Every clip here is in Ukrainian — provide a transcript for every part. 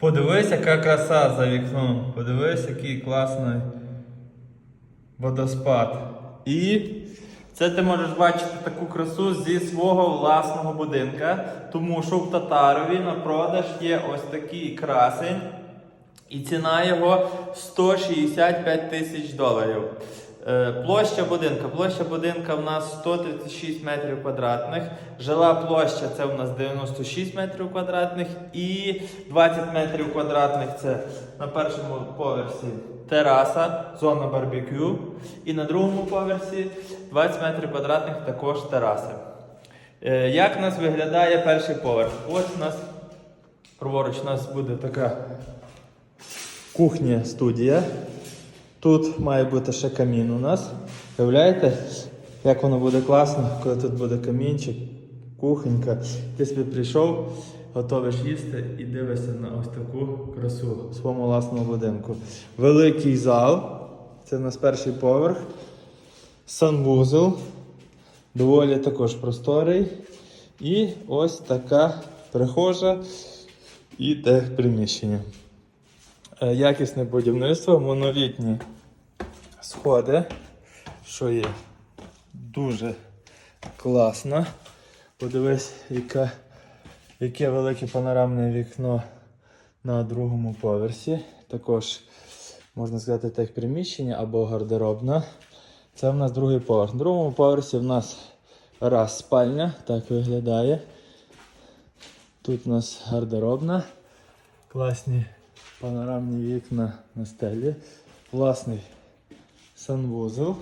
Подивись, яка краса за вікном. Подивись, який класний водоспад. І це ти можеш бачити таку красу зі свого власного будинка, тому що в Татарові на продаж є ось такий красень. І ціна його 165 тисяч доларів. Е, Площа будинка. Площа будинка в нас 136 метрів квадратних. Жила площа це в нас 96 метрів квадратних і 20 метрів квадратних це на першому поверсі тераса, зона барбекю. І на другому поверсі 20 метрів квадратних також тераси. Е, Як у нас виглядає перший поверх? Ось у нас праворуч у нас буде така кухня студія. Тут має бути ще камін у нас. Уявляєте, як воно буде класно, коли тут буде камінчик, кухонька. Ти собі прийшов, готовиш їсти і дивишся на ось таку красу своєму власному будинку. Великий зал. Це у нас перший поверх. Санвузол. Доволі також просторий. І ось така прихожа і те приміщення. Е, Якісне будівництво, монолітні сходи, що є дуже класно. Подивись, яке, яке велике панорамне вікно на другому поверсі. Також, можна сказати, так приміщення або гардеробна. Це в нас другий поверх. На другому поверсі в нас раз спальня, так виглядає. Тут у нас гардеробна. Класні панорамні вікна на стелі, власний санвузол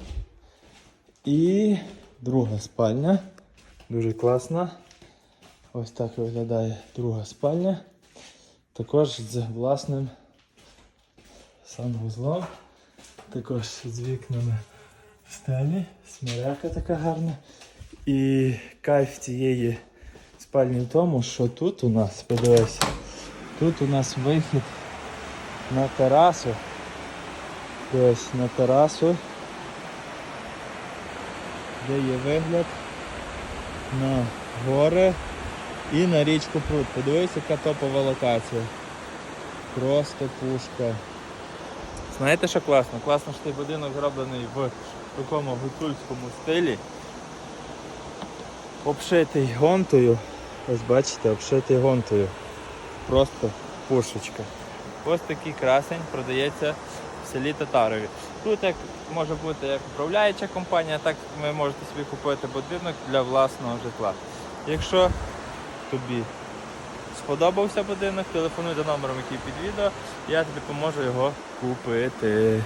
і друга спальня. Дуже класна. Ось так виглядає друга спальня. Також з власним санвузлом. Також з вікнами в стелі. Смиряка така гарна. І кайф цієї спальні в тому, що тут у нас, подивися, тут у нас вихід на терасу. Ось на терасу, де є вигляд на гори і на річку Прут. Подивись, яка топова локація. Просто пушка. Знаєте, що класно? Класно, що цей будинок зроблений в такому гуцульському стилі. Обшитий гонтою. Ось бачите, обшитий гонтою. Просто пушечка. Ось такий красень продається в селі Татарові. Тут як може бути як управляюча компанія, так ви можете собі купити будинок для власного житла. Якщо тобі сподобався будинок, телефонуй за номером, який під відео, я тобі поможу його купити.